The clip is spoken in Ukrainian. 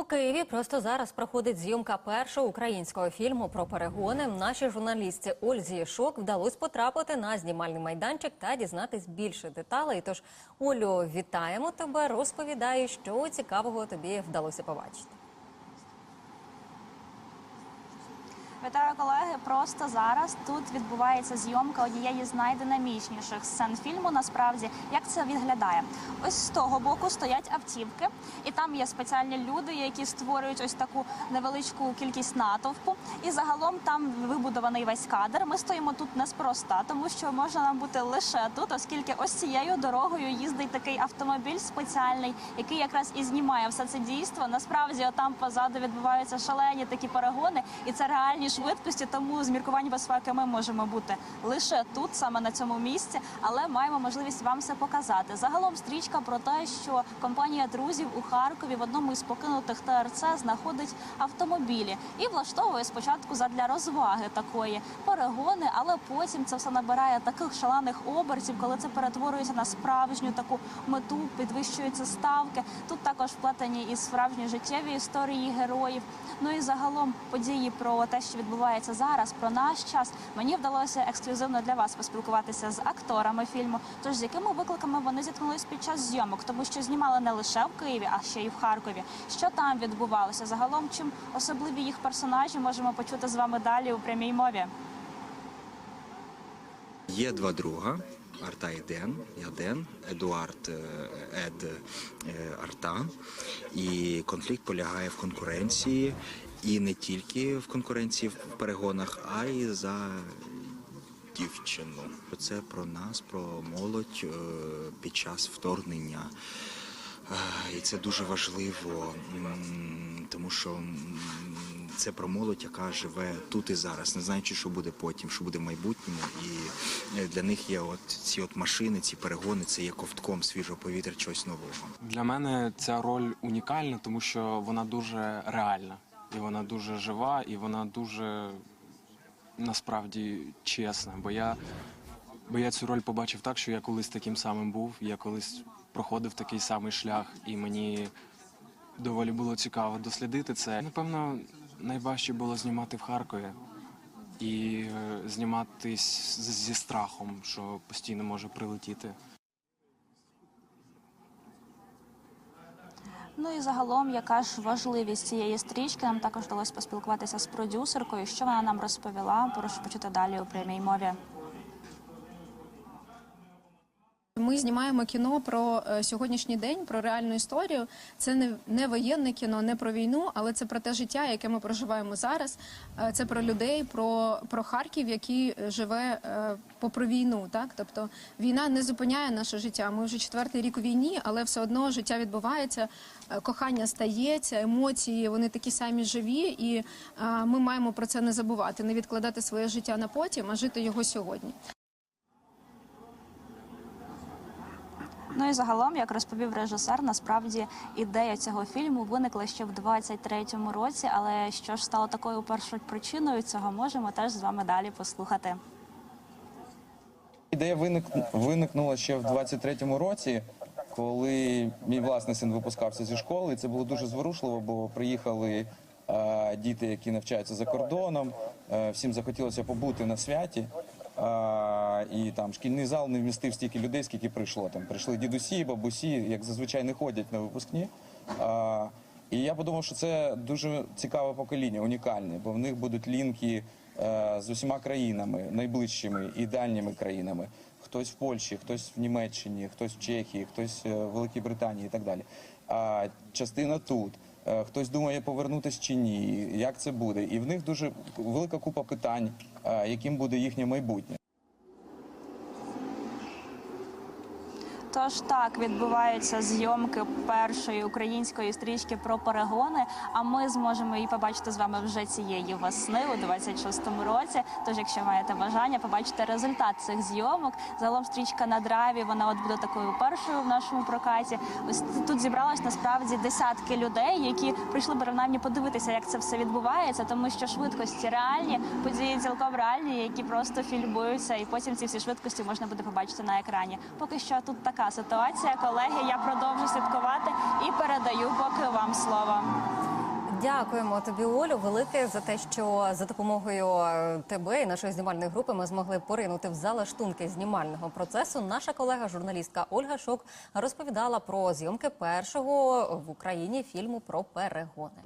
У Києві просто зараз проходить зйомка першого українського фільму про перегони. Нашій журналістці Ользі Шок вдалося потрапити на знімальний майданчик та дізнатись більше деталей. Тож, Олю, вітаємо тебе. Розповідаю, що цікавого тобі вдалося побачити. Вітаю колеги. Просто зараз тут відбувається зйомка однієї з найдинамічніших сцен фільму. Насправді, як це виглядає? Ось з того боку стоять автівки, і там є спеціальні люди, які створюють ось таку невеличку кількість натовпу. І загалом там вибудований весь кадр. Ми стоїмо тут неспроста, тому що може нам бути лише тут, оскільки ось цією дорогою їздить такий автомобіль спеціальний, який якраз і знімає все це дійство. Насправді, там позаду відбуваються шалені такі перегони, і це реальні швидкості. Тому з міркувань безпеки ми можемо бути лише тут, саме на цьому місці, але маємо можливість вам все показати. Загалом стрічка про те, що компанія друзів у Харкові в одному із покинутих ТРЦ знаходить автомобілі і влаштовує спочатку задля розваги такої перегони, але потім це все набирає таких шалених обертів, коли це перетворюється на справжню таку мету, підвищуються ставки. Тут також вплетені і справжні життєві історії героїв. Ну і загалом події про те, що відбувається зараз, про наш час. Мені вдалося ексклюзивно для вас поспілкуватися з акторами фільму. Тож з якими викликами вони зіткнулись під час зйомок, тому що знімали не лише в Києві, а ще й в Харкові. Що там відбувалося? Загалом, чим особливі їх персонажі можемо почути з вами далі у прямій мові. Є два друга. Арта і Ден, я Ден, Едуард е, Ед е, Арта. І конфлікт полягає в конкуренції, і не тільки в конкуренції в перегонах, а й за дівчину. Це про нас, про молодь е, під час вторгнення. Е, І це дуже важливо, тому що це про молодь, яка живе тут і зараз, не знаючи, що буде потім, що буде в майбутньому. І е, для них є от ці от машини, ці перегони, це є ковтком свіжого повітря, чогось нового. Для мене ця роль унікальна, тому що вона дуже реальна, і вона дуже жива, і вона дуже насправді чесна. Бо я, бо я цю роль побачив так, що я колись таким самим був, я колись проходив такий самий шлях, і мені доволі було цікаво дослідити це. Напевно, найважче було знімати в Харкові і е, зніматись зі страхом, що постійно може прилетіти. Ну і загалом, яка ж важливість цієї стрічки? Нам також вдалося поспілкуватися з продюсеркою. Що вона нам розповіла? Прошу почути далі у прямій мові. Ми знімаємо кіно про е, сьогоднішній день, про реальну історію. Це не, не воєнне кіно, не про війну, але це про те життя, яке ми проживаємо зараз. Е, Це про людей, про, про Харків, який е, живе попри війну. Так, тобто війна не зупиняє наше життя. Ми вже четвертий рік у війні, але все одно життя відбувається, кохання стається, емоції вони такі самі живі, і ми маємо про це не забувати, не відкладати своє життя на потім, а жити його сьогодні. Ну і загалом, як розповів режисер, насправді ідея цього фільму виникла ще в 23-му році. Але що ж стало такою першою причиною цього, можемо теж з вами далі послухати. Ідея виник, виникнула ще в 23-му році, коли мій власний син випускався зі школи. І це було дуже зворушливо, бо приїхали е, діти, які навчаються за кордоном. Е, всім захотілося побути на святі. І там шкільний зал не вмістив стільки людей, скільки прийшло. Там прийшли дідусі, бабусі, як зазвичай не ходять на випускні. Е, і я подумав, що це дуже цікаве покоління, унікальне, бо в них будуть лінки е, з усіма країнами, найближчими і дальніми країнами. Хтось в Польщі, хтось в Німеччині, хтось в Чехії, хтось е, в Великій Британії і так далі. А частина тут. Е, Хтось думає повернутися чи ні, як це буде, і в них дуже велика купа питань, яким буде їхнє майбутнє. Тож так відбуваються зйомки першої української стрічки про перегони. А ми зможемо її побачити з вами вже цієї весни у 26-му році. Тож, якщо маєте бажання, побачити результат цих зйомок. Загалом стрічка на драйві. Вона от буде такою першою в нашому прокаті. Ось тут зібралось насправді десятки людей, які прийшли принаймні подивитися, як це все відбувається, тому що швидкості реальні, події цілком реальні, які просто фільмуються, і потім ці всі швидкості можна буде побачити на екрані. Поки що тут така ситуація. Колеги, я продовжу слідкувати і передаю поки вам слово. Дякуємо тобі, Олю, велике за те, що за допомогою е, тебе і нашої знімальної групи ми змогли поринути в залаштунки знімального процесу. Наша колега, журналістка Ольга Шок, розповідала про зйомки першого в Україні фільму про перегони.